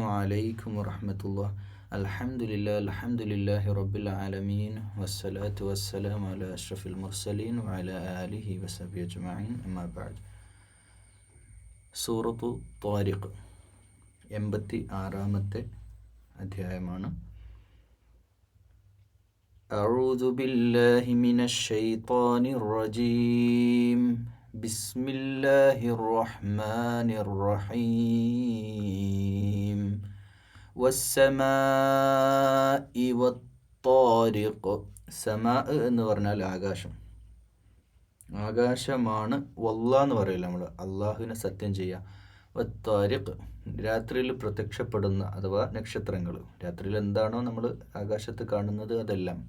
عليكم ورحمة الله الحمد لله الحمد لله رب العالمين والصلاة والسلام على أشرف المرسلين وعلى آله وصحبه أجمعين أما بعد സൂറത്തു ത്വാരിഖ് എൺപത്തി ആറാമത്തെ അധ്യായമാണ് أعوذ بالله من الشيطان الرجيم بسم الله الرحمن الرحيم والسماء والطارق സമാ എന്ന് പറഞ്ഞാൽ ആകാശം ആകാശമാണ് വല്ല എന്ന് പറയില്ല നമ്മൾ അള്ളാഹുവിനെ സത്യം ചെയ്യുക വത്താരിഖ് രാത്രിയിൽ പ്രത്യക്ഷപ്പെടുന്ന അഥവാ നക്ഷത്രങ്ങൾ രാത്രിയിൽ എന്താണോ നമ്മൾ ആകാശത്ത് കാണുന്നത് അതെല്ലാം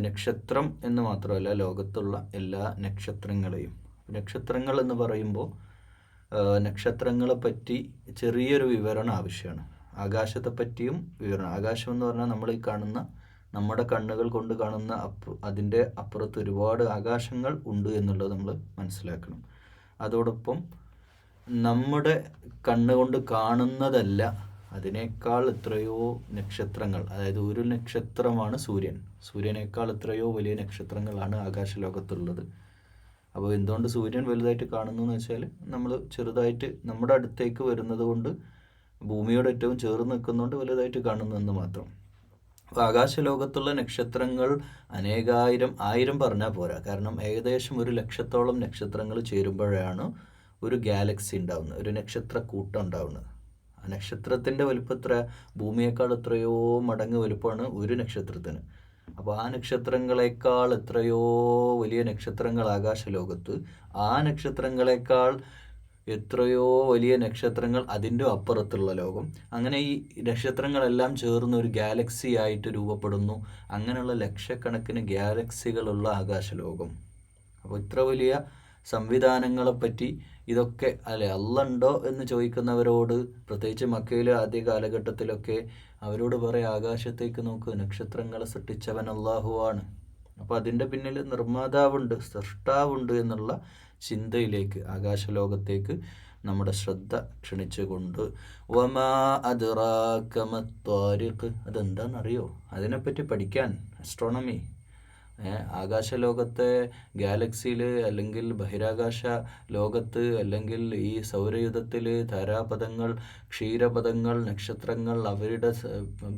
നക്ഷത്രം എന്ന് മാത്രമല്ല ലോകത്തുള്ള എല്ലാ നക്ഷത്രങ്ങളെയും നക്ഷത്രങ്ങൾ എന്ന് പറയുമ്പോൾ നക്ഷത്രങ്ങളെ പറ്റി ചെറിയൊരു വിവരണം ആവശ്യമാണ്. ആകാശത്തെ പറ്റിയും വിവരണം. ആകാശം എന്ന് പറഞ്ഞാൽ നമ്മൾ ഈ കാണുന്ന നമ്മുടെ കണ്ണുകൾ കൊണ്ട് കാണുന്ന അപ്പ് അതിന്റെ അപ്പുറത്ത് ഒരുപാട് ആകാശങ്ങൾ ഉണ്ട് എന്നുള്ളത് നമ്മൾ മനസ്സിലാക്കണം. അതോടൊപ്പം നമ്മുടെ കണ്ണുകൊണ്ട് കാണുന്നതല്ല അതിനേക്കാൾ എത്രയോ നക്ഷത്രങ്ങൾ. അതായത് ഒരു നക്ഷത്രമാണ് സൂര്യൻ. സൂര്യനേക്കാൾ എത്രയോ വലിയ നക്ഷത്രങ്ങളാണ് ആകാശലോകത്തുള്ളത്. അപ്പോൾ എന്തുകൊണ്ട് സൂര്യൻ വലുതായിട്ട് കാണുന്നു എന്ന് വെച്ചാൽ നമ്മൾ ചെറുതായിട്ട് നമ്മുടെ അടുത്തേക്ക് വരുന്നത് കൊണ്ട് ഭൂമിയോട് ഏറ്റവും ചേർന്ന് നിൽക്കുന്നതുകൊണ്ട് വലുതായിട്ട് കാണുന്നു എന്ന് മാത്രം. അപ്പോൾ ആകാശലോകത്തുള്ള നക്ഷത്രങ്ങൾ അനേകായിരം ആയിരം പറഞ്ഞാൽ പോരാ. കാരണം ഏകദേശം ഒരു ലക്ഷത്തോളം നക്ഷത്രങ്ങൾ ചേരുമ്പോഴാണ് ഒരു ഗാലക്സി ഉണ്ടാവുന്നത് ഒരു നക്ഷത്ര കൂട്ടം ഉണ്ടാവുന്നത്. ആ നക്ഷത്രത്തിന്റെ വലുപ്പം എത്ര ഭൂമിയേക്കാൾ എത്രയോ മടങ്ങ് വലുപ്പമാണ് ഒരു നക്ഷത്രത്തിന്. അപ്പോൾ ആ നക്ഷത്രങ്ങളെക്കാൾ എത്രയോ വലിയ നക്ഷത്രങ്ങൾ ആകാശലോകത്ത് ആ നക്ഷത്രങ്ങളെക്കാൾ എത്രയോ വലിയ നക്ഷത്രങ്ങൾ അതിന്റെ അപ്പുറത്തുള്ള ലോകം. അങ്ങനെ ഈ നക്ഷത്രങ്ങളെല്ലാം ചേർന്ന് ഒരു ഗാലക്സി ആയിട്ട് രൂപപ്പെടുന്നു. അങ്ങനെയുള്ള ലക്ഷക്കണക്കിന് ഗാലക്സികളുള്ള ആകാശലോകം. അപ്പോൾ ഇത്ര വലിയ സംവിധാനങ്ങളെപ്പറ്റി ഇതൊക്കെ അല്ലെ അല്ലുണ്ടോ എന്ന് ചോദിക്കുന്നവരോട് പ്രത്യേകിച്ച് മക്കയിലെ ആദ്യ കാലഘട്ടത്തിലൊക്കെ അവരോട് പറയാം ആകാശത്തേക്ക് നോക്ക് നക്ഷത്രങ്ങളെ സൃഷ്ടിച്ചവൻ അള്ളാഹുവാണ് അപ്പോൾ അതിന്റെ പിന്നിൽ നിർമ്മാതാവുണ്ട് സൃഷ്ടാവുണ്ട് എന്നുള്ള ചിന്തയിലേക്ക് ആകാശലോകത്തേക്ക് നമ്മുടെ ശ്രദ്ധ ക്ഷണിച്ചുകൊണ്ട്. വമാ അതിറാക്കമത്വാരിഖ് അതെന്താണെന്നറിയോ അതിനെപ്പറ്റി പഠിക്കാൻ അസ്ട്രോണമി ആകാശലോകത്തെ ഗാലക്സിയിൽ അല്ലെങ്കിൽ ബഹിരാകാശ ലോകത്ത് അല്ലെങ്കിൽ ഈ സൗരയുധത്തിൽ ധാരാപഥങ്ങൾ ക്ഷീരപഥങ്ങൾ നക്ഷത്രങ്ങൾ അവരുടെ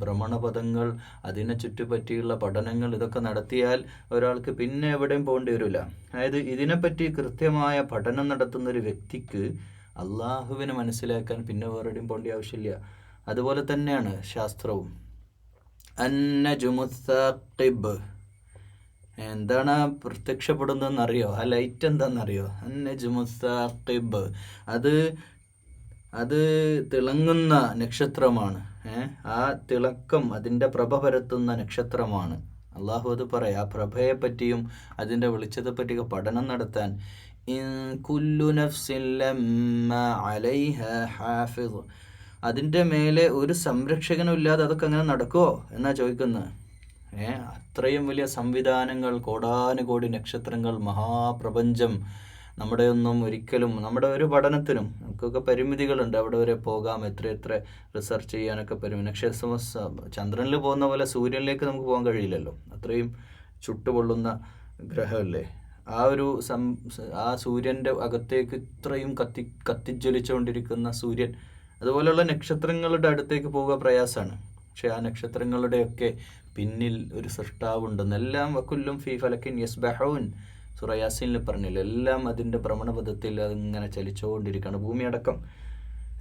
ഭ്രമണപഥങ്ങൾ അതിനെ ചുറ്റുപറ്റിയുള്ള പഠനങ്ങൾ ഇതൊക്കെ നടത്തിയാൽ ഒരാൾക്ക് പിന്നെ എവിടെയും പോകേണ്ടി വരില്ല. അതായത് ഇതിനെപ്പറ്റി കൃത്യമായ പഠനം നടത്തുന്ന ഒരു വ്യക്തിക്ക് അള്ളാഹുവിനെ മനസ്സിലാക്കാൻ പിന്നെ വേറെയും പോകേണ്ട ആവശ്യമില്ല. അതുപോലെ തന്നെയാണ് ശാസ്ത്രവും. അന്നജുമുസാഖിബ് എന്താണ് പ്രത്യക്ഷപ്പെടുന്നതെന്നറിയോ? ആ ലൈറ്റ് എന്താണെന്നറിയോ? അന്നജുമുസാഖിബ് അത് അത് തിളങ്ങുന്ന നക്ഷത്രമാണ്. ആ തിളക്കം അതിന്റെ പ്രഭ പരത്തുന്ന നക്ഷത്രമാണ്. അള്ളാഹു അത് പറയാം ആ പ്രഭയെ പറ്റിയും അതിന്റെ വെളിച്ചത്തെ പറ്റിയൊക്കെ പഠനം നടത്താൻ. അതിന്റെ മേലെ ഒരു സംരക്ഷകനും ഇല്ലാതെ അതൊക്കെ അങ്ങനെ നടക്കുമോ എന്നാ ചോദിക്കുന്നത് അത്രയും വലിയ സംവിധാനങ്ങൾ കോടാനുകോടി നക്ഷത്രങ്ങൾ മഹാപ്രപഞ്ചം നമ്മുടെ ഒന്നും ഒരിക്കലും നമ്മുടെ ഒരു പഠനത്തിനും നമുക്കൊക്കെ പരിമിതികളുണ്ട് അവിടെ വരെ പോകാം എത്ര എത്ര റിസർച്ച് ചെയ്യാനൊക്കെ പരിമിതി. നക്ഷത്ര ചന്ദ്രനിൽ പോകുന്ന പോലെ സൂര്യനിലേക്ക് നമുക്ക് പോകാൻ കഴിയില്ലല്ലോ. അത്രയും ചുട്ടുപൊള്ളുന്ന ഗ്രഹമല്ലേ? ആ ഒരു സം ആ സൂര്യന്റെ അകത്തേക്ക് ഇത്രയും കത്തി കത്തിജ്വലിച്ചുകൊണ്ടിരിക്കുന്ന സൂര്യൻ അതുപോലെയുള്ള നക്ഷത്രങ്ങളുടെ അടുത്തേക്ക് പോവുക പ്രയാസമാണ്. പക്ഷേ ആ നക്ഷത്രങ്ങളുടെയൊക്കെ പിന്നിൽ ഒരു സൃഷ്ടാവുണ്ടെന്ന് എല്ലാം വക്കുല്ലും ഫി ഫലക്കിൻ യസ് ബഹൂൻ സുറയാസിനിൽ പറഞ്ഞില്ല എല്ലാം അതിന്റെ ഭ്രമണപഥത്തിൽ അതിങ്ങനെ ചലിച്ചുകൊണ്ടിരിക്കുകയാണ് ഭൂമി അടക്കം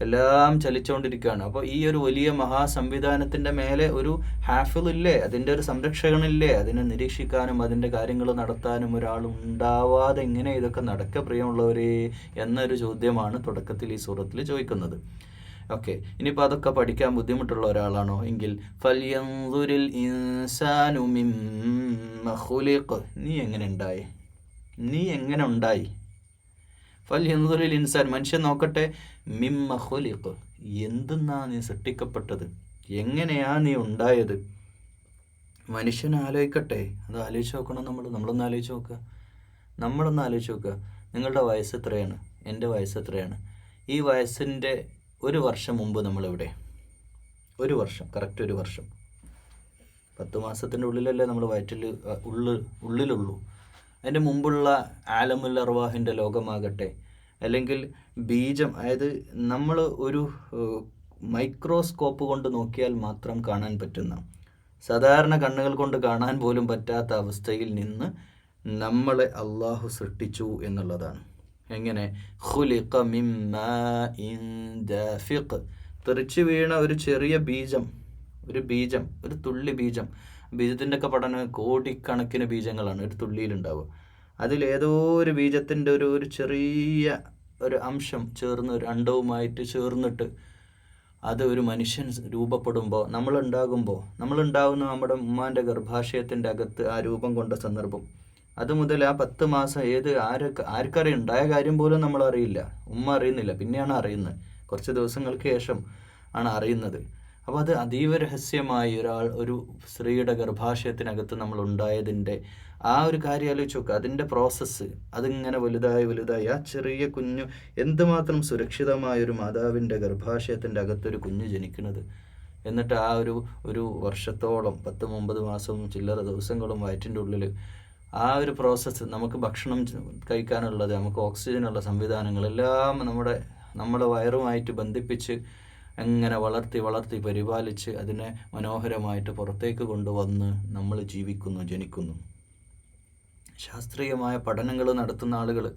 എല്ലാം ചലിച്ചുകൊണ്ടിരിക്കുകയാണ്. അപ്പോൾ ഈ ഒരു വലിയ മഹാസംവിധാനത്തിന്റെ മേലെ ഒരു ഹാഫിളില്ലേ അതിന്റെ ഒരു സംരക്ഷകനില്ലേ അതിനെ നിരീക്ഷിക്കാനും അതിന്റെ കാര്യങ്ങൾ നടത്താനും ഒരാൾ ഉണ്ടാവാതെ എങ്ങനെ ഇതൊക്കെ നടക്ക പ്രിയമുള്ളവരെ എന്നൊരു ചോദ്യമാണ് തുടക്കത്തിൽ ഈ സൂറത്തിൽ ചോദിക്കുന്നത്. ഓക്കെ ഇനിയിപ്പോൾ അതൊക്കെ പഠിക്കാൻ ബുദ്ധിമുട്ടുള്ള ഒരാളാണോ? എങ്കിൽ ഫലിയന്തുരിൽ നീ എങ്ങനെ ഉണ്ടായി? നീ എങ്ങനെ ഉണ്ടായി? ഫല്യന്തുരിൽ ഇൻസാൻ. മനുഷ്യൻ നോക്കട്ടെ. മിം ഖുലിഖ്. എന്തെന്നാ നീ സൃഷ്ടിക്കപ്പെട്ടത്? എങ്ങനെയാ നീ ഉണ്ടായത്? മനുഷ്യൻ ആലോചിക്കട്ടെ. അത് ആലോചിച്ച് നോക്കണം നമ്മൾ. നമ്മളൊന്ന് ആലോചിച്ച് നോക്കുക. നമ്മളൊന്ന് ആലോചിച്ച് നോക്കുക. നിങ്ങളുടെ വയസ്സ് എത്രയാണ്? എന്റെ വയസ്സ് എത്രയാണ്? ഈ വയസ്സിന്റെ ഒരു വർഷം മുമ്പ് നമ്മളിവിടെ. ഒരു വർഷം കറക്റ്റ് ഒരു വർഷം. പത്ത് മാസത്തിന്റെ ഉള്ളിലല്ലേ നമ്മൾ വയറ്റിൽ ഉള്ളിൽ ഉള്ളിലുള്ളൂ. അതിന്റെ മുമ്പുള്ള ആലമുൽ അർവാഹിന്റെ ലോകമാകട്ടെ അല്ലെങ്കിൽ ബീജം അതായത് നമ്മൾ ഒരു മൈക്രോസ്കോപ്പ് കൊണ്ട് നോക്കിയാൽ മാത്രം കാണാൻ പറ്റുന്ന സാധാരണ കണ്ണുകൾ കൊണ്ട് കാണാൻ പോലും പറ്റാത്ത അവസ്ഥയിൽ നിന്ന് നമ്മളെ അള്ളാഹു സൃഷ്ടിച്ചു എന്നുള്ളതാണ്. എങ്ങനെ? ഖുലിഖ മിമ്മാ തെറിച്ചു വീണ ഒരു ചെറിയ ബീജം ഒരു ബീജം ഒരു തുള്ളി ബീജം. ബീജത്തിന്റെ ഒക്കെ പഠനം കോടിക്കണക്കിന് ബീജങ്ങളാണ് ഒരു തുള്ളിയിലുണ്ടാവുക. അതിലേതോ ഒരു ബീജത്തിന്റെ ഒരു ഒരു ചെറിയ ഒരു അംശം ചേർന്ന് ഒരു അണ്ടവുമായിട്ട് ചേർന്നിട്ട് അത് ഒരു മനുഷ്യൻ രൂപപ്പെടുമ്പോൾ നമ്മളുണ്ടാകുമ്പോൾ നമ്മളുണ്ടാകുന്ന നമ്മുടെ ഉമ്മാന്റെ ഗർഭാശയത്തിന്റെ അകത്ത് ആ രൂപം കൊണ്ട സന്ദർഭം അത് മുതൽ ആ പത്ത് മാസം ഏത് ആരൊക്കെ ആർക്കറിയും ഉണ്ടായ കാര്യം പോലും നമ്മൾ അറിയില്ല ഉമ്മ അറിയുന്നില്ല. പിന്നെയാണ് അറിയുന്നത്. കുറച്ച് ദിവസങ്ങൾക്ക് ശേഷം ആണ് അറിയുന്നത്. അപ്പോൾ അത് അതീവ രഹസ്യമായി ഒരാൾ ഒരു സ്ത്രീയുടെ ഗർഭാശയത്തിനകത്ത് നമ്മൾ ഉണ്ടായതിന്റെ ആ ഒരു കാര്യം ആലോചിച്ച് നോക്കുക അതിന്റെ പ്രോസസ്സ് അതിങ്ങനെ വലുതായി വലുതായി ആ ചെറിയ കുഞ്ഞു എന്തുമാത്രം സുരക്ഷിതമായ ഒരു മാതാവിന്റെ ഗർഭാശയത്തിന്റെ അകത്തൊരു കുഞ്ഞ് ജനിക്കുന്നത്. എന്നിട്ട് ആ ഒരു ഒരു വർഷത്തോളം പത്ത് ഒമ്പത് മാസവും ചില്ലറ ദിവസങ്ങളും വയറ്റിന്റെ ഉള്ളിൽ ആ ഒരു പ്രോസസ്സ് നമുക്ക് ഭക്ഷണം കഴിക്കാനുള്ളത് നമുക്ക് ഓക്സിജനുള്ള സംവിധാനങ്ങൾ എല്ലാം നമ്മുടെ നമ്മുടെ വയറുമായിട്ട് ബന്ധിപ്പിച്ച് അങ്ങനെ വളർത്തി വളർത്തി പരിപാലിച്ച് അതിനെ മനോഹരമായിട്ട് പുറത്തേക്ക് കൊണ്ടുവന്ന് നമ്മൾ ജീവിക്കുന്നു ജനിക്കുന്നു. ശാസ്ത്രീയമായ പഠനങ്ങൾ നടത്തുന്ന ആളുകൾ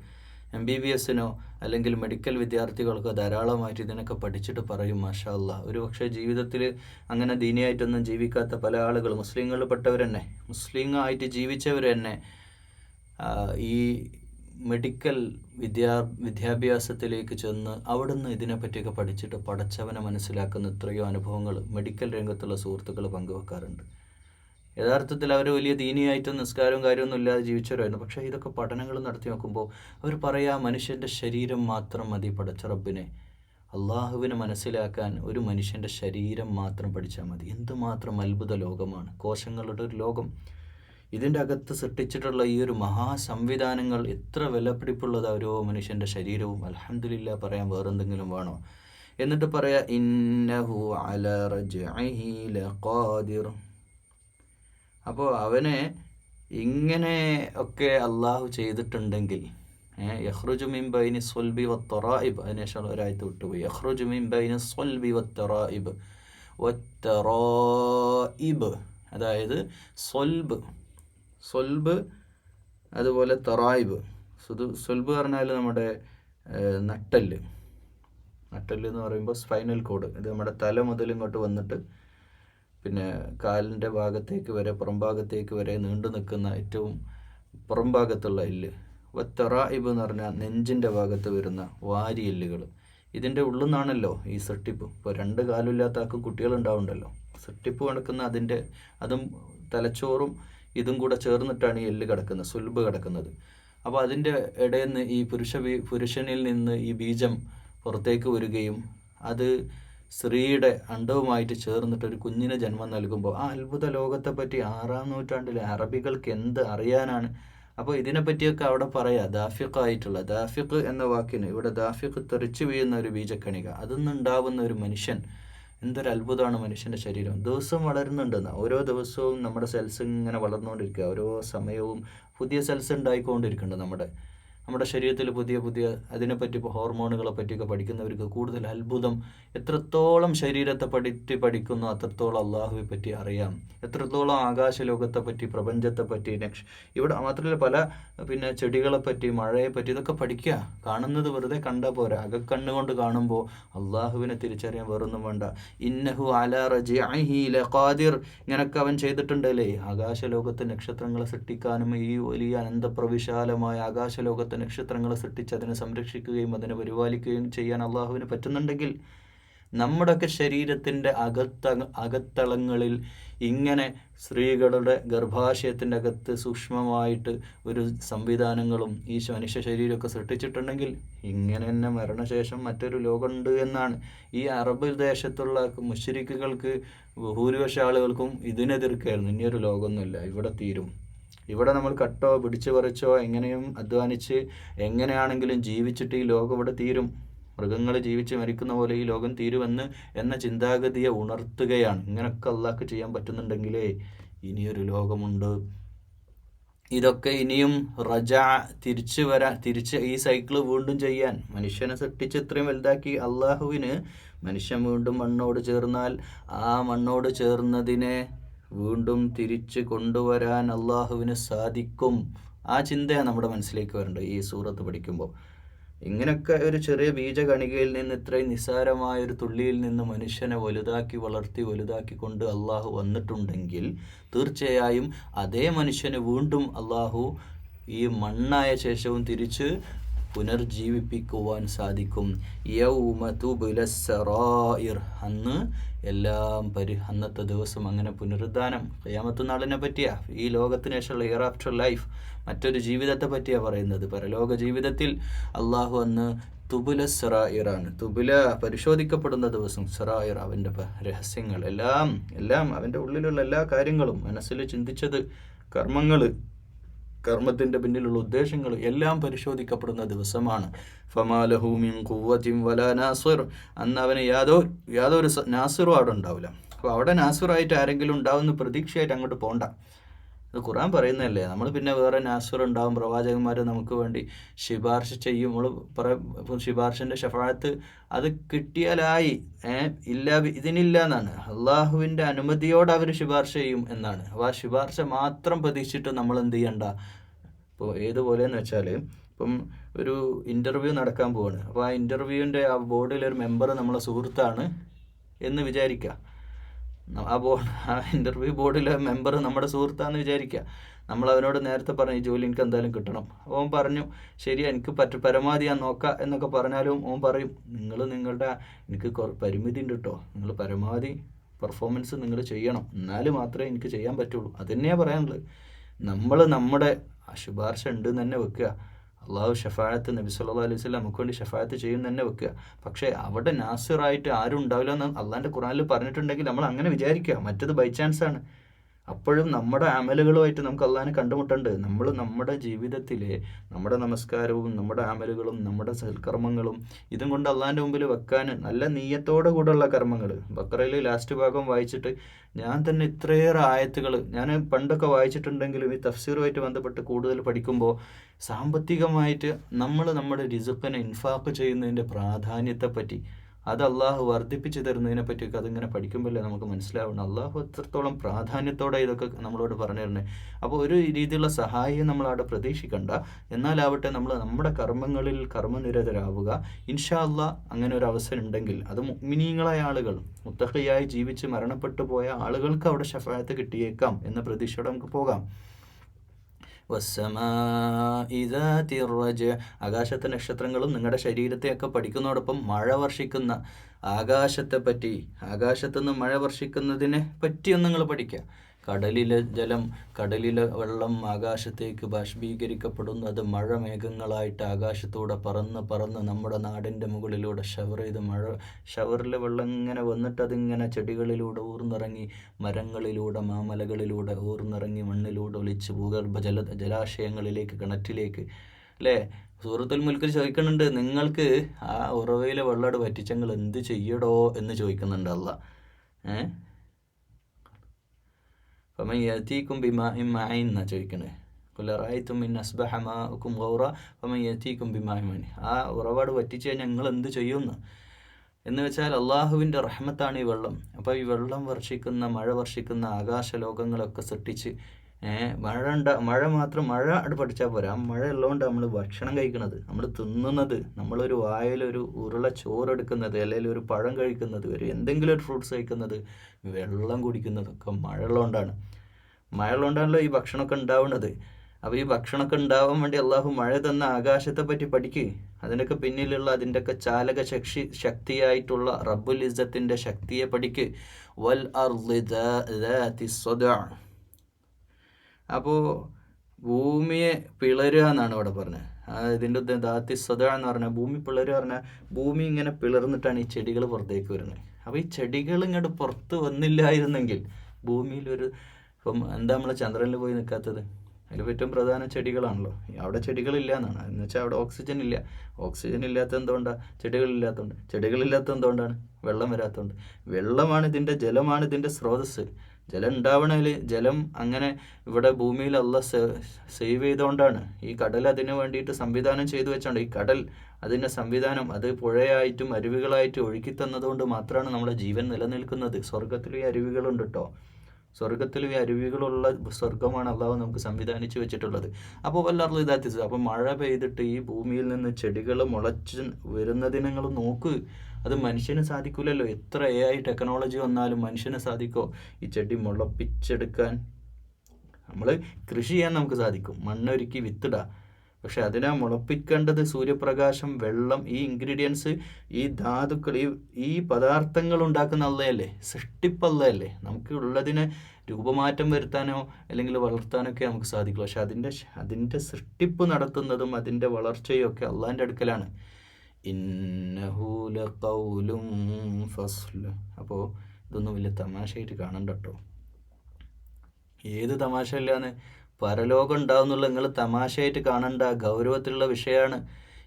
എം ബി ബി എസിനോ അല്ലെങ്കിൽ മെഡിക്കൽ വിദ്യാർത്ഥികൾക്കോ ധാരാളമായിട്ട് ഇതിനൊക്കെ പഠിച്ചിട്ട് പറയും മാഷാല്ല ഒരു പക്ഷേ ജീവിതത്തിൽ അങ്ങനെ ദീനിയായിട്ടൊന്നും ജീവിക്കാത്ത പല ആളുകൾ മുസ്ലിങ്ങളിൽ പെട്ടവർ തന്നെ മുസ്ലിം ആയിട്ട് ജീവിച്ചവർ തന്നെ ഈ മെഡിക്കൽ വിദ്യാ വിദ്യാഭ്യാസത്തിലേക്ക് ചെന്ന് അവിടുന്ന് ഇതിനെപ്പറ്റിയൊക്കെ പഠിച്ചിട്ട് പഠിച്ചവനെ മനസ്സിലാക്കുന്ന ഇത്രയോ അനുഭവങ്ങൾ മെഡിക്കൽ രംഗത്തുള്ള സുഹൃത്തുക്കൾ പങ്കുവെക്കാറുണ്ട്. യഥാർത്ഥത്തിൽ അവർ വലിയ ദീനിയായിട്ടും നിസ്കാരവും കാര്യമൊന്നും ഇല്ലാതെ ജീവിച്ചവരായിരുന്നു. പക്ഷേ ഇതൊക്കെ പഠനങ്ങൾ നടത്തി നോക്കുമ്പോൾ അവർ പറയാ മനുഷ്യന്റെ ശരീരം മാത്രം മതി പഠിച്ച റബ്ബിനെ. അള്ളാഹുവിനെ മനസ്സിലാക്കാൻ ഒരു മനുഷ്യന്റെ ശരീരം മാത്രം പഠിച്ചാൽ മതി. എന്തുമാത്രം അത്ഭുത ലോകമാണ്. കോശങ്ങളുടെ ഒരു ലോകം. ഇതിന്റെ അകത്ത് സൃഷ്ടിച്ചിട്ടുള്ള ഈ ഒരു മഹാസംവിധാനങ്ങൾ എത്ര വിലപിടിപ്പുള്ളത് ഓരോ മനുഷ്യന്റെ ശരീരവും. അലഹമില്ല പറയാൻ വേറെന്തെങ്കിലും വേണോ? എന്നിട്ട് പറയാ ഇന്നഹു അല ലഖാദിർ. അപ്പോൾ അവന് ഇങ്ങനെ ഒക്കെ അള്ളാഹു ചെയ്തിട്ടുണ്ടെങ്കിൽ യഹ്റുജു മിൻ ബൈനി സ്വൽബി വത്തറായിബ് അതിനുശേഷം ഒരാഴ്ച വിട്ടുപോയി. യഹ്റുജു മിൻ ബൈനി സ്വൽബി വത്തറായിബ് വത്തറായിബ് അതായത് സ്വൽബ് സ്വൽബ് അതുപോലെ തറായിബ് സ്വൽബ് പറഞ്ഞാൽ നമ്മുടെ നട്ടൽ നട്ടെല്ല്. എന്ന് പറയുമ്പോൾ സ്പൈനൽ കോഡ്. ഇത് നമ്മുടെ തല മുതൽ ഇങ്ങോട്ട് വന്നിട്ട് പിന്നെ കാലിന്റെ ഭാഗത്തേക്ക് വരെ പുറംഭാഗത്തേക്ക് വരെ നീണ്ടു നിൽക്കുന്ന ഏറ്റവും പുറംഭാഗത്തുള്ള എല്ല്. വത്തറായിബ് എന്ന് പറഞ്ഞാൽ നെഞ്ചിന്റെ ഭാഗത്ത് വരുന്ന വാരി എല്ലുകൾ ഇതിന്റെ ഉള്ളിൽ നിന്നാണല്ലോ ഈ സെട്ടിപ്പ്. ഇപ്പോൾ രണ്ട് കാലില്ലാത്ത ആൾക്ക് കുട്ടികളുണ്ടാവുണ്ടല്ലോ. സെട്ടിപ്പ് കിടക്കുന്ന അതിന്റെ അതും തലച്ചോറും ഇതും കൂടെ ചേർന്നിട്ടാണ് ഈ എല്ല് കിടക്കുന്നത് സുൽബ് കിടക്കുന്നത്. അപ്പോൾ അതിന്റെ ഇടയിൽ നിന്ന് ഈ പുരുഷ പുരുഷനിൽ നിന്ന് ഈ ബീജം പുറത്തേക്ക് വരികയും അത് സ്ത്രീയുടെ അണ്ടവുമായിട്ട് ചേർന്നിട്ട് ഒരു കുഞ്ഞിന് ജന്മം നൽകുമ്പോൾ ആ അത്ഭുത ലോകത്തെപ്പറ്റി ആറാം നൂറ്റാണ്ടിലെ അറബികൾക്ക് എന്ത് അറിയാനാണ്? അപ്പോൾ ഇതിനെപ്പറ്റിയൊക്കെ അവിടെ പറയാം ദാഫിഖായിട്ടുള്ള ദാഫിഖ് എന്ന വാക്കിന് ഇവിടെ ദാഫിഖ് തെറിച്ചു വീഴുന്ന ഒരു ബീജക്കണിക. അതിൽ നിന്നുണ്ടാവുന്ന ഒരു മനുഷ്യൻ എന്തൊരു അത്ഭുതമാണ് മനുഷ്യന്റെ ശരീരം. ദിവസം വളരുന്നുണ്ടെന്ന്. ഓരോ ദിവസവും നമ്മുടെ സെൽസ് ഇങ്ങനെ വളർന്നുകൊണ്ടിരിക്കുക. ഓരോ സമയവും പുതിയ സെൽസ് ഉണ്ടായിക്കൊണ്ടിരിക്കുന്നുണ്ട് നമ്മുടെ നമ്മുടെ ശരീരത്തിൽ പുതിയ പുതിയ അതിനെപ്പറ്റി ഇപ്പോൾ ഹോർമോണുകളെ പറ്റിയൊക്കെ പഠിക്കുന്നവർക്ക് കൂടുതൽ അത്ഭുതം. എത്രത്തോളം ശരീരത്തെ പഠിച്ച് പഠിക്കുന്നു അത്രത്തോളം അള്ളാഹുവെ പറ്റി അറിയാം. എത്രത്തോളം ആകാശലോകത്തെ പറ്റി പ്രപഞ്ചത്തെ പറ്റി ഇവിടെ മാത്രമല്ല പല പിന്നെ ചെടികളെപ്പറ്റി മഴയെപ്പറ്റി മഴയെ പറ്റി ഇതൊക്കെ പഠിക്കുക. കാണുന്നത് വെറുതെ കണ്ടാൽ പോരാ. അകക്കണ്ണുകൊണ്ട് കാണുമ്പോൾ അള്ളാഹുവിനെ തിരിച്ചറിയാൻ വേറൊന്നും വേണ്ട. ഇന്നഹു അല റജിഅഹി ലഖാദിർ. ഇങ്ങനൊക്കെ അവൻ ചെയ്തിട്ടുണ്ടല്ലേ? ആകാശലോകത്തെ നക്ഷത്രങ്ങളെ സൃഷ്ടിക്കാനും ഈ വലിയ അനന്തപ്രവിശാലമായ ആകാശലോകത്തെ നക്ഷത്രങ്ങളെ സൃഷ്ടിച്ച് അതിനെ സംരക്ഷിക്കുകയും അതിനെ പരിപാലിക്കുകയും ചെയ്യാൻ അള്ളാഹുവിന് പറ്റുന്നുണ്ടെങ്കിൽ നമ്മുടെയൊക്കെ ശരീരത്തിന്റെ അകത്ത അകത്തളങ്ങളിൽ ഇങ്ങനെ സ്ത്രീകളുടെ ഗർഭാശയത്തിന്റെ അകത്ത് സൂക്ഷ്മമായിട്ട് ഒരു സംവിധാനങ്ങളും ഈ മനുഷ്യ ശരീരമൊക്കെ സൃഷ്ടിച്ചിട്ടുണ്ടെങ്കിൽ ഇങ്ങനെ തന്നെ മരണശേഷം മറ്റൊരു ലോകമുണ്ട് എന്നാണ്. ഈ അറബ് ദേശത്തുള്ള മുഷരിക്കുകൾക്ക് ഭൂരിപക്ഷ ആളുകൾക്കും ഇതിനെതിർക്കായിരുന്നു. ഇനിയൊരു ലോകമൊന്നുമില്ല. ഇവിടെ തീരും. ഇവിടെ നമ്മൾ കട്ടോ പിടിച്ചു പറിച്ചോ എങ്ങനെയും അധ്വാനിച്ച് എങ്ങനെയാണെങ്കിലും ജീവിച്ചിട്ട് ഈ ലോകം ഇവിടെ തീരും. മൃഗങ്ങൾ ജീവിച്ച് മരിക്കുന്ന പോലെ ഈ ലോകം തീരുമെന്ന് എന്ന ചിന്താഗതിയെ ഉണർത്തുകയാണ്. ഇങ്ങനൊക്കെ അള്ളാഹ്ക്ക് ചെയ്യാൻ പറ്റുന്നുണ്ടെങ്കിലേ ഇനിയൊരു ലോകമുണ്ട്. ഇതൊക്കെ ഇനിയും റജ തിരിച്ചു വരാൻ തിരിച്ച് ഈ സൈക്കിൾ വീണ്ടും ചെയ്യാൻ. മനുഷ്യനെ സൃഷ്ടിച്ച് ഇത്രയും വലുതാക്കി അള്ളാഹുവിന് മനുഷ്യൻ വീണ്ടും മണ്ണോട് ചേർന്നാൽ ആ മണ്ണോട് ചേർന്നതിനെ വീണ്ടും തിരിച്ച് കൊണ്ടുവരാൻ അള്ളാഹുവിന് സാധിക്കും. ആ ചിന്തയാണ് നമ്മുടെ മനസ്സിലേക്ക് വരേണ്ടത് ഈ സൂറത്ത് പഠിക്കുമ്പോൾ. ഇങ്ങനെയൊക്കെ ഒരു ചെറിയ ബീജകണികയിൽ നിന്ന് ഇത്രയും നിസ്സാരമായ ഒരു തുള്ളിയിൽ നിന്ന് മനുഷ്യനെ വലുതാക്കി വളർത്തി വലുതാക്കി കൊണ്ട് അള്ളാഹു വന്നിട്ടുണ്ടെങ്കിൽ തീർച്ചയായും അതേ മനുഷ്യന് വീണ്ടും അള്ളാഹു ഈ മണ്ണായ ശേഷവും തിരിച്ച് പുനർജീവിപ്പിക്കുവാൻ സാധിക്കും. അന്ന് എല്ലാം പരി അന്നത്തെ ദിവസം അങ്ങനെ പുനരുദ്ധാനം ഖിയാമത്ത് നാളിനെ പറ്റിയാ ഈ ലോകത്തിന് ശേഷമുള്ള ഇയർ ആഫ്റ്റർ ലൈഫ് മറ്റൊരു ജീവിതത്തെ പറ്റിയാണ് പറയുന്നത്. പരലോക ജീവിതത്തിൽ അള്ളാഹു അന്ന് തുബുല സറായിറാണ് തുബുല പരിശോധിക്കപ്പെടുന്ന ദിവസം സറായിർ അവന്റെ രഹസ്യങ്ങൾ എല്ലാം എല്ലാം അവന്റെ ഉള്ളിലുള്ള എല്ലാ കാര്യങ്ങളും മനസ്സിൽ ചിന്തിച്ചത് കർമ്മങ്ങൾ കർമ്മത്തിന്റെ പിന്നിലുള്ള ഉദ്ദേശങ്ങൾ എല്ലാം പരിശോധിക്കപ്പെടുന്ന ദിവസമാണ്. ഫമാലഹൂമിയും കുവ്വത്തിയും വല നാസിർ. അന്ന് അവന് യാതോ യാതൊരു നാസുറും അവിടെ ഉണ്ടാവില്ല. അപ്പോൾ അവിടെ നാസിറായിട്ട് ആരെങ്കിലും ഉണ്ടാവുന്ന പ്രതീക്ഷയായിട്ട് അങ്ങോട്ട് പോണ്ട. ഇത് ഖുറാൻ പറയുന്നതല്ലേ? നമ്മൾ പിന്നെ വേറെ നാസുർ ഉണ്ടാവും പ്രവാചകന്മാർ നമുക്ക് വേണ്ടി ശിപാർശ ചെയ്യും. നമ്മൾ ശിപാർശന്റെ ഷഫാഴത്ത് അത് കിട്ടിയാലായി. ഇല്ല ഇതിനില്ല എന്നാണ് അള്ളാഹുവിന്റെ അനുമതിയോടെ അവർ ശുപാർശ ചെയ്യും എന്നാണ്. അപ്പോൾ ആ ശുപാർശ മാത്രം പ്രതീക്ഷിച്ചിട്ട് നമ്മൾ എന്ത് ചെയ്യണ്ട? ഇപ്പോൾ ഏതുപോലെയെന്ന് വെച്ചാൽ ഇപ്പം ഒരു ഇന്റർവ്യൂ നടക്കാൻ പോവാണ്. അപ്പോൾ ആ ഇന്റർവ്യൂവിന്റെ ആ ബോർഡിൽ ഒരു മെമ്പർ നമ്മളെ സുഹൃത്താണ് എന്ന് വിചാരിക്കുക. ആ ബോർഡ് ആ ഇന്റർവ്യൂ ബോർഡിലെ മെമ്പർ നമ്മുടെ സുഹൃത്താന്ന് വിചാരിക്കുക നമ്മൾ അവനോട് നേരത്തെ പറഞ്ഞു ജോലി എനിക്ക് എന്തായാലും കിട്ടണം. അവൻ പറഞ്ഞു ശരി എനിക്ക് പറ്റ പരമാവധി ഞാൻ നോക്കാം എന്നൊക്കെ പറഞ്ഞാലും ഓൻ പറയും നിങ്ങൾ നിങ്ങളുടെ എനിക്ക് പരിമിതി ഉണ്ട് കേട്ടോ നിങ്ങൾ പരമാവധി പെർഫോമൻസ് നിങ്ങൾ ചെയ്യണം. എന്നാൽ മാത്രമേ എനിക്ക് ചെയ്യാൻ പറ്റുള്ളൂ. അത് തന്നെയാണ് പറയാനുള്ളത്. നമ്മൾ നമ്മുടെ ശുപാർശ ഉണ്ട് തന്നെ വെക്കുക. അള്ളാഹു ഷഫായത്ത് നബി സല്ലാ അലൈഹി വസല്ലം നമുക്ക് വേണ്ടി ഷഫായത്ത് ചെയ്യും തന്നെ വെക്കുക. പക്ഷേ അവിടെ നാസിറായിട്ട് ആരും ഉണ്ടാവില്ല എന്ന് അള്ളാഹിന്റെ ഖുറാനിൽ പറഞ്ഞിട്ടുണ്ടെങ്കിൽ നമ്മൾ അങ്ങനെ വിചാരിക്കുക. മറ്റത് ബൈ ചാൻസ് ആണ്. അപ്പോഴും നമ്മുടെ അമലുകളുമായിട്ട് നമുക്ക് അള്ളാഹിനെ കണ്ടുമുട്ടുണ്ട് നമ്മൾ നമ്മുടെ ജീവിതത്തിലെ നമ്മുടെ നമസ്കാരവും നമ്മുടെ അമലുകളും നമ്മുടെ സൽക്കർമ്മങ്ങളും ഇതും കൊണ്ട് അള്ളാഹിന്റെ മുമ്പിൽ വെക്കാൻ നല്ല നീയത്തോടെ കൂടെയുള്ള കർമ്മങ്ങൾ. ബക്രയിൽ ലാസ്റ്റ് ഭാഗം വായിച്ചിട്ട് ഞാൻ തന്നെ ഇത്രയേറെ ആയത്തുകൾ ഞാൻ പണ്ടൊക്കെ വായിച്ചിട്ടുണ്ടെങ്കിലും ഈ തഫ്സീറുമായിട്ട് ബന്ധപ്പെട്ട് കൂടുതൽ പഠിക്കുമ്പോൾ സാമ്പത്തികമായിട്ട് നമ്മൾ നമ്മുടെ റിസുക്കിനെ ഇൻഫാക്ക് ചെയ്യുന്നതിന്റെ പ്രാധാന്യത്തെപ്പറ്റി അത് അള്ളാഹു വർദ്ധിപ്പിച്ചു തരുന്നതിനെ പറ്റിയൊക്കെ അതിങ്ങനെ പഠിക്കുമ്പോഴല്ലേ നമുക്ക് മനസ്സിലാവണം അള്ളാഹു എത്രത്തോളം പ്രാധാന്യത്തോടെ ഇതൊക്കെ നമ്മളോട് പറഞ്ഞു തരണേ അപ്പോൾ ഒരു രീതിയിലുള്ള സഹായം നമ്മൾ അവിടെ പ്രതീക്ഷിക്കണ്ട. എന്നാലാവട്ടെ നമ്മൾ നമ്മുടെ കർമ്മങ്ങളിൽ കർമ്മനിരതരാവുക. ഇൻഷാ അള്ളാ അങ്ങനെ ഒരു അവസരം ഉണ്ടെങ്കിൽ അത് മിനിങ്ങളായ ആളുകൾ മുത്തഹയായി ജീവിച്ച് മരണപ്പെട്ടു പോയ ആളുകൾക്ക് അവിടെ ഷഫായത്ത് കിട്ടിയേക്കാം എന്ന പ്രതീക്ഷയോടെ നമുക്ക് പോകാം. ആകാശത്തെ നക്ഷത്രങ്ങളും നിങ്ങളുടെ ശരീരത്തെയൊക്കെ പഠിക്കുന്നതോടൊപ്പം മഴ വർഷിക്കുന്ന ആകാശത്തെ പറ്റി ആകാശത്തുനിന്ന് മഴ വർഷിക്കുന്നതിനെ പറ്റിയൊന്നും നിങ്ങൾ പഠിക്കുക. കടലിലെ ജലം കടലിലെ വെള്ളം ആകാശത്തേക്ക് ബാഷ്പീകരിക്കപ്പെടുന്നു. അത് മഴ മേഘങ്ങളായിട്ട് ആകാശത്തൂടെ പറന്ന് പറന്ന് നമ്മുടെ നാടിന്റെ മുകളിലൂടെ ഷവർ ചെയ്ത് മഴ ഷവറിലെ വെള്ളം ഇങ്ങനെ വന്നിട്ട് അതിങ്ങനെ ചെടികളിലൂടെ ഊർന്നിറങ്ങി മരങ്ങളിലൂടെ മാമലകളിലൂടെ ഊർന്നിറങ്ങി മണ്ണിലൂടെ ഒലിച്ച് ഭൂഗർഭ ജല ജലാശയങ്ങളിലേക്ക് കിണറ്റിലേക്ക്. അല്ലേ സൂറത്തുൽ മുൽക്കിൽ ചോദിക്കുന്നുണ്ട് നിങ്ങൾക്ക് ആ ഉറവയിലെ വെള്ളം പറ്റിച്ചെങ്കിൽ എന്ത് ചെയ്യടോ? എന്ന് ചോദിക്കുന്നുണ്ട് അല്ല ഏ? ഫമൻ യതീക്കും ബിമാഇൻ മഈൻ എന്നാണ് ചോദിക്കുന്നത് കുലറായിത്തും മിൻ അസ്ബഹ മാഉക്കും ഗൗറ ഫമൻ യതീക്കും ബിമാഇൻ മഈൻ ആ ഉറവാട് വറ്റിച്ച് കഴിഞ്ഞാൽ നിങ്ങൾ എന്ത് ചെയ്യുമെന്ന് എന്ന് വെച്ചാൽ അള്ളാഹുവിന്റെ റഹ്മത്താണ് ഈ വെള്ളം. അപ്പോൾ ഈ വെള്ളം വർഷിക്കുന്ന മഴ വർഷിക്കുന്ന ആകാശ ലോകങ്ങളൊക്കെ സൃഷ്ടിച്ച് മഴ ഉണ്ട മഴ മാത്രം മഴ അവിടെ പഠിച്ചാൽ പോരാ. ആ മഴ ഉള്ളതുകൊണ്ട് നമ്മൾ ഭക്ഷണം കഴിക്കുന്നത് നമ്മൾ തിന്നുന്നത് നമ്മളൊരു വായിലൊരു ഉരുള ചോറെടുക്കുന്നത് അല്ലെങ്കിൽ ഒരു പഴം കഴിക്കുന്നത് ഒരു എന്തെങ്കിലും ഒരു ഫ്രൂട്ട്സ് കഴിക്കുന്നത് വെള്ളം കുടിക്കുന്നതൊക്കെ മഴ ഉള്ളതുകൊണ്ടാണ് മഴ ഉള്ളതുകൊണ്ടാണല്ലോ ഈ ഭക്ഷണമൊക്കെ ഉണ്ടാവുന്നത് അപ്പോൾ ഈ ഭക്ഷണമൊക്കെ ഉണ്ടാവാൻ വേണ്ടി അള്ളാഹു മഴ തന്ന ആകാശത്തെ പറ്റി പഠിക്കുക അതിന്റെയൊക്കെ പിന്നിലുള്ള അതിന്റെയൊക്കെ ചാലക ശക്തി ശക്തിയായിട്ടുള്ള റബ്ബുൽ ഇസത്തിന്റെ ശക്തിയെ പഠിക്ക്. വൽ അർ. അപ്പോൾ ഭൂമിയെ പിളരുക എന്നാണ് ഇവിടെ പറഞ്ഞത്. ഇതിന്റെ ഉദ്ദേശം ദാത്തി എന്ന് പറഞ്ഞാൽ ഭൂമി പിളരുക പറഞ്ഞാൽ ഭൂമി ഇങ്ങനെ പിളർന്നിട്ടാണ് ഈ ചെടികൾ പുറത്തേക്ക് വരുന്നത്. അപ്പോൾ ഈ ചെടികൾ ഇങ്ങോട്ട് പുറത്ത് വന്നില്ലായിരുന്നെങ്കിൽ ഭൂമിയിൽ ഒരു ഇപ്പം എന്താ നമ്മൾ ചന്ദ്രനിൽ പോയി നിൽക്കാത്തത്? അതിൽ ഏറ്റവും പ്രധാന ചെടികളാണല്ലോ. അവിടെ ചെടികളില്ല എന്നാണ് എന്ന് വെച്ചാൽ അവിടെ ഓക്സിജൻ ഇല്ല ഓക്സിജൻ ഇല്ലാത്ത എന്തുകൊണ്ടാണ് ചെടികളില്ലാത്തതുകൊണ്ട് ചെടികളില്ലാത്ത എന്തുകൊണ്ടാണ് വെള്ളം വരാത്തതുകൊണ്ട് വെള്ളമാണ് ഇതിന്റെ ജലമാണ് ഇതിന്റെ സ്രോതസ്സ്. ജലം ഉണ്ടാവണേൽ ജലം അങ്ങനെ ഇവിടെ ഭൂമിയിൽ അല്ല സേവ് ചെയ്തുകൊണ്ടാണ് ഈ കടൽ അതിന് വേണ്ടിയിട്ട് സംവിധാനം ചെയ്തു വെച്ചാണ് ഈ കടൽ അതിന്റെ സംവിധാനം അത് പുഴയായിട്ടും അരുവികളായിട്ടും ഒഴുക്കി തന്നതുകൊണ്ട് മാത്രമാണ് നമ്മുടെ ജീവൻ നിലനിൽക്കുന്നത്. സ്വർഗത്തിൽ ഈ അരുവികളുണ്ട് കേട്ടോ സ്വർഗത്തിൽ അരുവികളുള്ള സ്വർഗമാണ് അള്ളാഹു നമുക്ക് സംവിധാനിച്ചു വെച്ചിട്ടുള്ളത്. അപ്പോൾ വല്ലാറുള്ള ഇതാത്തി അപ്പോൾ മഴ പെയ്തിട്ട് ഈ ഭൂമിയിൽ നിന്ന് ചെടികൾ മുളച്ച് വരുന്ന നിങ്ങൾ നോക്ക്. അത് മനുഷ്യന് സാധിക്കില്ലല്ലോ എത്ര എ ഐ ടെക്നോളജി വന്നാലും മനുഷ്യന് സാധിക്കോ? ഈ ചെടി മുളപ്പിച്ചെടുക്കാൻ നമ്മൾ കൃഷി ചെയ്യാൻ നമുക്ക് സാധിക്കും. മണ്ണൊരുക്കി വിത്തിടാം. പക്ഷെ അതിനെ മുളപ്പിക്കേണ്ടത് സൂര്യപ്രകാശം വെള്ളം ഈ ഇൻഗ്രീഡിയൻസ് ഈ ധാതുക്കൾ ഈ ഈ പദാർത്ഥങ്ങൾ ഉണ്ടാക്കുന്ന അള്ളയല്ലേ? സൃഷ്ടിപ്പല്ലേ നമുക്ക് ഉള്ളതിനെ രൂപമാറ്റം വരുത്താനോ അല്ലെങ്കിൽ വളർത്താനൊക്കെ നമുക്ക് സാധിക്കും പക്ഷെ അതിന്റെ അതിന്റെ സൃഷ്ടിപ്പ് നടത്തുന്നതും അതിന്റെ വളർച്ചയും ഒക്കെ അള്ളാന്റെ അടുക്കലാണ്. ഇന്നഹൂലും അപ്പോൾ ഇതൊന്നും വലിയ തമാശയായിട്ട് കാണണ്ട കേട്ടോ. ഏത് തമാശ ഇല്ലാന്ന് പരലോകം ഉണ്ടാവുന്നുള്ള നിങ്ങൾ തമാശയായിട്ട് കാണണ്ട ഗൗരവത്തിലുള്ള വിഷയമാണ്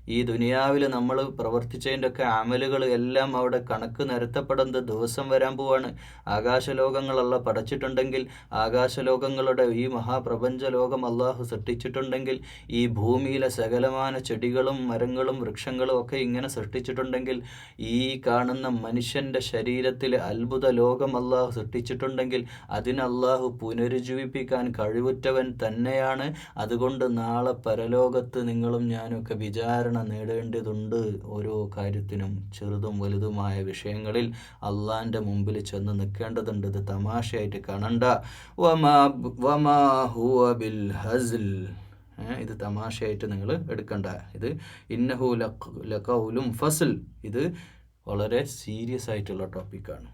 ഈ ദുനിയാവിൽ നമ്മൾ പ്രവർത്തിച്ചതിന്റെ ഒക്കെ അമലുകൾ എല്ലാം അവിടെ കണക്ക് നിരത്തപ്പെടുന്നത് ദിവസം വരാൻ പോവാണ്. ആകാശലോകങ്ങളല്ല പടച്ചിട്ടുണ്ടെങ്കിൽ ആകാശലോകങ്ങളുടെ ഈ മഹാപ്രപഞ്ച ലോകം അള്ളാഹു സൃഷ്ടിച്ചിട്ടുണ്ടെങ്കിൽ ഈ ഭൂമിയിലെ സകലമാന ചെടികളും മരങ്ങളും വൃക്ഷങ്ങളും ഒക്കെ ഇങ്ങനെ സൃഷ്ടിച്ചിട്ടുണ്ടെങ്കിൽ ഈ കാണുന്ന മനുഷ്യന്റെ ശരീരത്തിലെ അത്ഭുത ലോകം അള്ളാഹു സൃഷ്ടിച്ചിട്ടുണ്ടെങ്കിൽ അതിന് അള്ളാഹു പുനരുജ്ജീവിപ്പിക്കാൻ കഴിവുറ്റവൻ തന്നെയാണ്. അതുകൊണ്ട് നാളെ പരലോകത്ത് നിങ്ങളും ഞാനൊക്കെ വിചാരണ നേടേണ്ടതുണ്ട് ഓരോ കാര്യത്തിനും ചെറുതും വലുതുമായ വിഷയങ്ങളിൽ അള്ളാന്റെ മുമ്പിൽ ചെന്ന് നിൽക്കേണ്ടതുണ്ട്. ഇത് തമാശയായിട്ട് കാണണ്ട. ബിൽ ഇത് തമാശയായിട്ട് നിങ്ങൾ എടുക്കണ്ട. ഇത് ഇന്നഹു ലക്കൗലും ഫസിൽ. ഇത് വളരെ സീരിയസ് ആയിട്ടുള്ള ടോപ്പിക്കാണ്.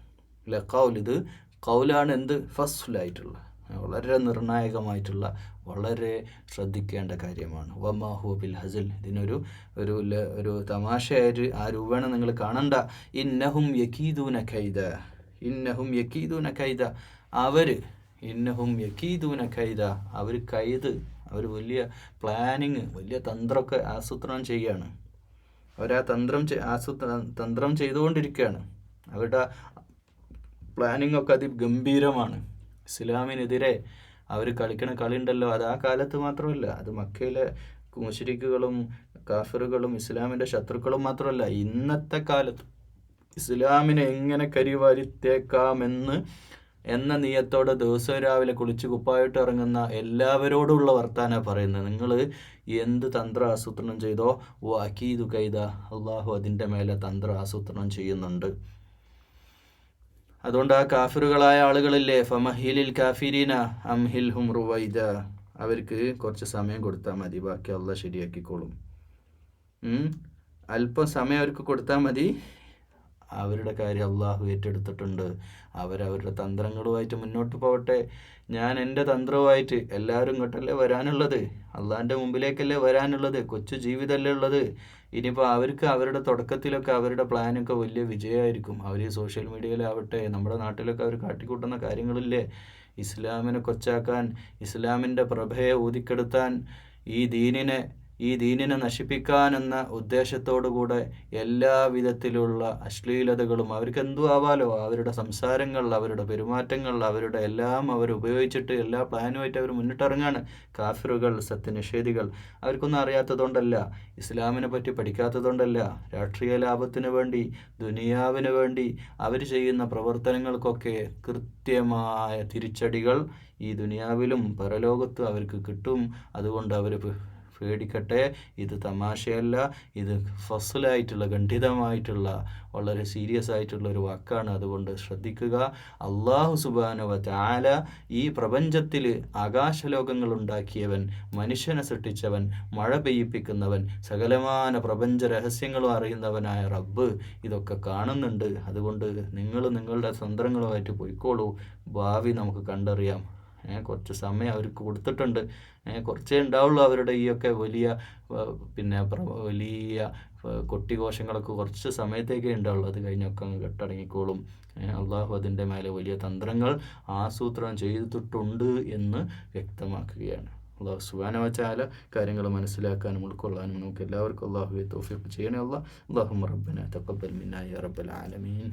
ലക്കൗൽ ഇത് കൗലാണ് എന്ത്? ഫസ്ലായിട്ടുള്ള. വളരെ നിർണായകമായിട്ടുള്ള വളരെ ശ്രദ്ധിക്കേണ്ട കാര്യമാണ്. വമാഹു ബിൽ ഹസിൽ. ഇതിനൊരു ഒരു ഒരു തമാശയായിട്ട് ആ രൂപേണ നിങ്ങൾ കാണണ്ട. ഇന്നഹും യക്കീദൂന ഖൈദ ഇന്നഹും യക്കീദൂന ഖൈദ അവർ ഇന്നഹും യക്കീദൂന ഖൈദ അവർ കൈത് അവർ വലിയ പ്ലാനിങ് വലിയ തന്ത്രമൊക്കെ ആസൂത്രണം ചെയ്യുകയാണ് അവർ ആ തന്ത്രം ആസൂത്ര തന്ത്രം ചെയ്തുകൊണ്ടിരിക്കുകയാണ്. അവരുടെ പ്ലാനിങ് ഒക്കെ അതിഗംഭീരമാണ്. ഇസ്ലാമിനെതിരെ അവർ കളിക്കണ കളി ഉണ്ടല്ലോ അത് ആ കാലത്ത് മാത്രമല്ല. അത് മക്കയിലെ മുഷരിക്കുകളും കാഫറുകളും ഇസ്ലാമിന്റെ ശത്രുക്കളും മാത്രമല്ല. ഇന്നത്തെ കാലത്ത് ഇസ്ലാമിനെ എങ്ങനെ കരിവാരിത്തേക്കാമെന്ന് എന്ന നീയത്തോടെ ദിവസവും രാവിലെ കുളിച്ച് കുപ്പായിട്ട് ഇറങ്ങുന്ന എല്ലാവരോടുമുള്ള വർത്താന പറയുന്നത്. നിങ്ങൾ എന്ത് തന്ത്ര ആസൂത്രണം ചെയ്തോ? ഓ അക്കീതു കൈത അള്ളാഹു അതിന്റെ മേലെ തന്ത്ര ആസൂത്രണം ചെയ്യുന്നുണ്ട്. അതുകൊണ്ട് ആ കാഫിറുകളായ ആളുകളില്ലേ? ഫമഹീലിൽ കാഫിരീന അംഹിൽ ഹും റുവൈദ. അവർക്ക് കുറച്ച് സമയം കൊടുത്താൽ മതി. ബാക്കി അള്ള ശരിയാക്കിക്കോളും. അല്പം സമയം അവർക്ക് കൊടുത്താൽ മതി. അവരുടെ കാര്യം അള്ളാഹു ഏറ്റെടുത്തിട്ടുണ്ട്. അവരവരുടെ തന്ത്രങ്ങളുമായിട്ട് മുന്നോട്ട് പോകട്ടെ. ഞാൻ എന്റെ തന്ത്രവുമായിട്ട് എല്ലാവരും ഇങ്ങോട്ടല്ലേ വരാനുള്ളത്? അള്ളാഹിന്റെ മുമ്പിലേക്കല്ലേ വരാനുള്ളത്? കൊച്ചു ജീവിതമല്ലേ ഉള്ളത്? ഇനിയിപ്പോൾ അവർക്ക് അവരുടെ തുടക്കത്തിലൊക്കെ അവരുടെ പ്ലാനൊക്കെ വലിയ വിജയമായിരിക്കും. അവർ സോഷ്യൽ മീഡിയയിലാവട്ടെ നമ്മുടെ നാട്ടിലൊക്കെ അവർ കാട്ടിക്കൂട്ടുന്ന കാര്യങ്ങളില്ലേ? ഇസ്ലാമിനെ കൊച്ചാക്കാൻ ഇസ്ലാമിന്റെ പ്രഭയെ ഊതിക്കെടുത്താൻ ഈ ദീനിനെ ഈ ദീനിനെ നശിപ്പിക്കാൻ എന്ന ഉദ്ദേശത്തോടുകൂടെ എല്ലാ വിധത്തിലുള്ള അശ്ലീലതകളും അവർക്ക് എന്തു ആവാലോ? അവരുടെ സംസാരങ്ങൾ അവരുടെ പെരുമാറ്റങ്ങൾ അവരുടെ എല്ലാം അവർ ഉപയോഗിച്ചിട്ട് എല്ലാ പ്ലാനുമായിട്ട് അവർ മുന്നിട്ടിറങ്ങാണ്. കാഫിറുകൾ സത്യനിഷേധികൾ. അവർക്കൊന്നും അറിയാത്തതുകൊണ്ടല്ല ഇസ്ലാമിനെ പറ്റി പഠിക്കാത്തതുകൊണ്ടല്ല രാഷ്ട്രീയ ലാഭത്തിന് വേണ്ടി ദുനിയാവിന് വേണ്ടി അവർ ചെയ്യുന്ന പ്രവർത്തനങ്ങൾക്കൊക്കെ കൃത്യമായ തിരിച്ചടികൾ ഈ ദുനിയാവിലും പരലോകത്തും അവർക്ക് കിട്ടും. അതുകൊണ്ട് അവർ പേടിക്കട്ടെ ഇത് തമാശയല്ല ഇത് ഫസലായിട്ടുള്ള ഖണ്ഡിതമായിട്ടുള്ള വളരെ സീരിയസ് ആയിട്ടുള്ള ഒരു വാക്കാണ് അതുകൊണ്ട് ശ്രദ്ധിക്കുക. അള്ളാഹു സുബാനുവ ചാല ഈ പ്രപഞ്ചത്തിൽ ആകാശലോകങ്ങൾ ഉണ്ടാക്കിയവൻ മനുഷ്യനെ സൃഷ്ടിച്ചവൻ മഴ പെയ്യിപ്പിക്കുന്നവൻ സകലമാന പ്രപഞ്ച രഹസ്യങ്ങളും അറിയുന്നവനായ റബ്ബ് ഇതൊക്കെ കാണുന്നുണ്ട്. അതുകൊണ്ട് നിങ്ങൾ നിങ്ങളുടെ തന്ത്രങ്ങളുമായിട്ട് പോയിക്കോളൂ. ഭാവി നമുക്ക് കണ്ടറിയാം. കുറച്ച് സമയം അവർക്ക് കൊടുത്തിട്ടുണ്ട്. കുറച്ചേ ഉണ്ടാവുള്ളൂ അവരുടെ ഈ ഒക്കെ വലിയ പിന്നെ വലിയ കൊട്ടിഘോഷങ്ങളൊക്കെ കുറച്ച് സമയത്തേക്കേ ഉണ്ടാവുള്ളൂ. അത് കഴിഞ്ഞൊക്കെ അങ്ങ് കെട്ടടങ്ങിക്കോളും. അള്ളാഹു അതിന്റെ മേലെ വലിയ തന്ത്രങ്ങൾ ആസൂത്രണം ചെയ്തിട്ടുണ്ട് എന്ന് വ്യക്തമാക്കുകയാണ്. അള്ളാഹു സുബാനവച്ചാല കാര്യങ്ങൾ മനസ്സിലാക്കാനും ഉൾക്കൊള്ളാനും നമുക്ക് എല്ലാവർക്കും അള്ളാഹുവെ തോഫിക്ക് ചെയ്യണേ. അള്ളാഹ് അള്ളാഹു റബ്ബന തക്കബൽ മിന്നായ റബ്ബൽ ആലമീൻ.